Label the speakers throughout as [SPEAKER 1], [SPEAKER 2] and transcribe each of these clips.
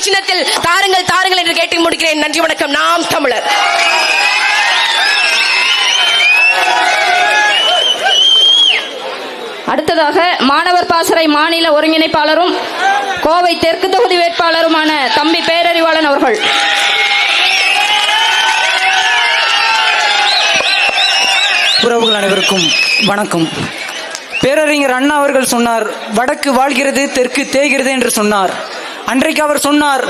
[SPEAKER 1] சின்னத்தில் தாருங்கள் தாருங்கள் என்று கேட்டு முடிக்கிறேன். நன்றி வணக்கம். நாம் தமிழர்.
[SPEAKER 2] அடுத்ததாக மாணவர் பாசறை மாநில ஒருங்கிணைப்பாளரும் கோவை தெற்கு தொகுதி வேட்பாளருமான தம்பி பேரறிவாளன் அவர்கள்.
[SPEAKER 3] உறவுகள் அனைவருக்கும் வணக்கம். பேரறிஞர் அண்ணா அவர்கள் சொன்னார் வடக்கு வாழ்கிறது தெற்கு தேய்கிறது என்று சொன்னார். அன்றைக்கு அவர் சொன்னார்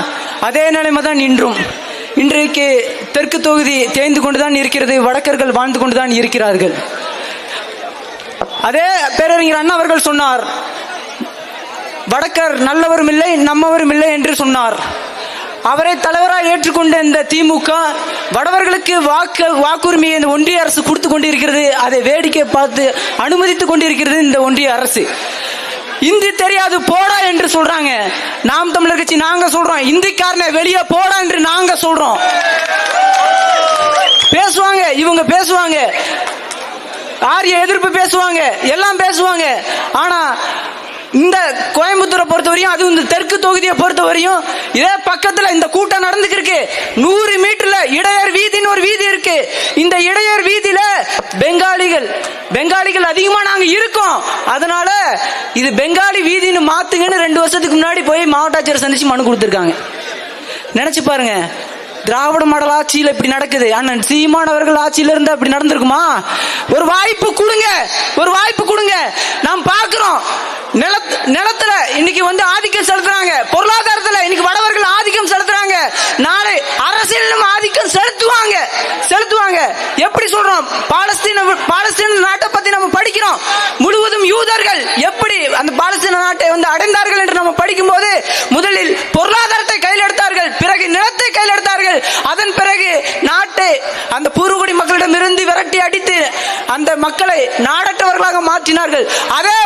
[SPEAKER 3] அதே நிலைமை தான் இன்றும். இன்றைக்கு தெற்கு தொகுதி தேய்ந்து கொண்டுதான் இருக்கிறது வடக்கர்கள் வாழ்ந்து கொண்டுதான் இருக்கிறார்கள். அதே பேரறிஞர் அண்ணா அவர்கள் சொன்னார் வடக்கர் நல்லவரும் இல்லை நம்மவரும் இல்லை என்று சொன்னார். அவரை தலைவராக ஏற்றுக்கொண்ட இந்த திமுக வடவர்களுக்கு வாக்கு வாக்குரிமையை இந்த ஒன்றிய அரசு கொடுத்து கொண்டிருக்கிறது அதை வேடிக்கை பார்த்து அனுமதித்துக் கொண்டிருக்கிறது இந்த ஒன்றிய அரசு. இந்தி தெரியாது போடா என்று சொல்றாங்க. நாம் தமிழர் கட்சி நாங்க சொல்றோம். இந்திக்காரனை வெளியே போடா என்று நாங்க சொல்றோம். பேசுவாங்க இவங்க பேசுவாங்க. ஆரிய எதிர்ப்பு பேசுவாங்க எல்லாம் பேசுவாங்க. ஆனா இந்த கோயம்புத்தூரை பொறுத்தவரையும் அதுவும் இந்த தெற்கு தொகுதியை பொறுத்தவரையும் இதே பக்கத்துல இந்த கூட்டம் நடந்துக்கிருக்கு. நூறு மீட்டர்ல இடையர் வீதின்னு ஒரு வீதி இருக்கு. இந்த இடையர் வீதி பெங்காலிகள். பெங்காலிகள் அதிகமா நாங்க இருக்கோம். அதனால இது பெங்காலி வீதின்னு மாத்துங்கன்னு ரெண்டு வருஷத்துக்கு முன்னாடி போய் மாவட்ட ஆட்சியர் சந்திச்சு மனு கொடுத்துருக்காங்க. நினைச்சு பாருங்க. திராவிட மாடல் ஆட்சியில் இப்படி நடக்குது. அண்ணன் சீமானவர்கள் ஆட்சியில இருந்து அப்படி நடந்திருக்குமா? ஒரு வாய்ப்பு கொடுங்க. ஒரு வாய்ப்பு கொடுங்க. நாம் பார்க்கிறோம். நிலத் நிலத்துல இன்னைக்கு வந்து ஆதிக்கம் செலுத்துறாங்க. பொருளாதார இன்னைக்கு வடவர்கள் ஆதிக்கம் செலுத்துறாங்க நாளை அரசியலிலும் ஆதிக்கம் செலுத்துவாங்க. செலுத்துவாங்க. எப்படி சொல்றோம்? பாலஸ்தீன பாலஸ்தீன நாட்டை பத்தி நம்ம படிக்கிறோம். முழுவதும் யூதர்கள் எப்படி அந்த பாலஸ்தீன நாட்டை வந்து அடைந்தார்கள் என்று நம்ம படிக்கும்போது முதலில் பொருளாதாரத்தை கையில் எடுத்தார்கள் பிறகு நிலத்தை கையில் எடுத்தார்கள். அதன் பிறகு நாட்டை அந்த பூர்வகுடி மக்களிடம் இருந்து விரட்டி அடித்து அந்த மக்களை நாடற்றவர்களாக மாற்றினார்கள். அதே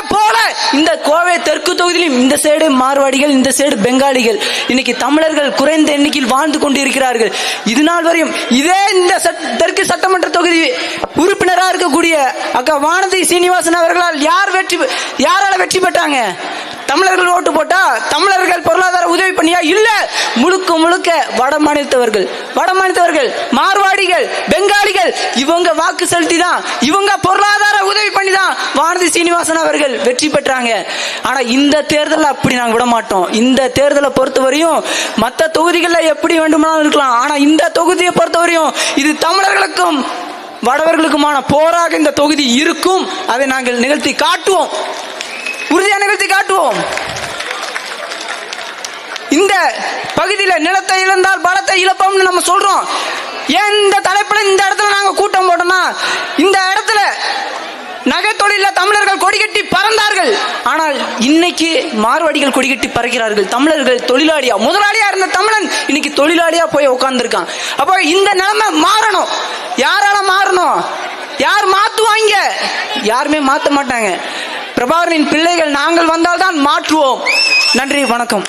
[SPEAKER 3] இந்த கோவை தெற்கு தொகுதியிலும் இந்த சைடு மார்வாடிகள் இந்த சைடு பெங்காலிகள் இன்னைக்கு தமிழர்கள் குறைந்த எண்ணிக்கையில் வாழ்ந்து கொண்டிருக்கிறார்கள். இது நாள் வரையும் இதே இந்த தெற்கு சட்டமன்ற தொகுதி உறுப்பினராக இருக்கக்கூடிய அக்கா வானதி சீனிவாசன் அவர்களால் யார் வெற்றி பெ- யாரால வெற்றி பெற்றாங்க? தமிழர்கள் ஓட்டு போட்டா தமிழர்கள் பொருளாதார உதவி பண்ணியா இல்ல. முழுக்க முழுக்க வட மாநிலத்தவர்கள். வட மாநிலத்தவர்கள் மார்வாடிகள் பெங்காலிகள் இவங்க வாக்கு செலுத்தி தான் இவங்க பொருளாதார உதவி பண்ணி தான் வானதி சீனிவாசன் அவர்கள் வெற்றி பெற்றாங்க. ஆனா இந்த தேர்தலை அப்படி நாங்க விட மாட்டோம். இந்த தேர்தலை பொறுத்தவரையும் மற்ற தொகுதிகளில் எப்படி வேண்டுமானாலும் இருக்கலாம். ஆனா இந்த தொகுதியை பொறுத்தவரையும் இது தமிழர்களுக்கும் வடவர்களுக்குமான போராக இந்த தொகுதி இருக்கும். அதை நாங்கள் நிகழ்த்தி காட்டுவோம். உறுதியாக நிகழ்த்தி காட்டுவோம். இந்த பகுதியில் நிலத்தை இழந்தால் பலத்தை இழப்போம்னு நம்ம சொல்றோம். ஏன் இந்த தலைப்புல இந்த இடத்துல நாங்க கூட்டம் போட்டோம்னா இந்த இடத்துல நகை தொழில தமிழர்கள் கொடிகட்டி பறந்தார்கள். ஆனால் இன்னைக்கு மார்வாடிகள் கொடிகட்டி பறக்கிறார்கள். தமிழர்கள் தொழிலாளியா முதலாளியா இருந்த தமிழன் இன்னைக்கு தொழிலாளியா போய் உட்கார்ந்துருக்கான் அப்போ இந்த நிலைமை மாறணும். யாரால மாறணும்? யார் மாத்துவாங்க? யாருமே மாத்த மாட்டாங்க. பிரபாகரனின் பிள்ளைகள் நாங்கள் வந்தால்தான் மாற்றுவோம். நன்றி வணக்கம்.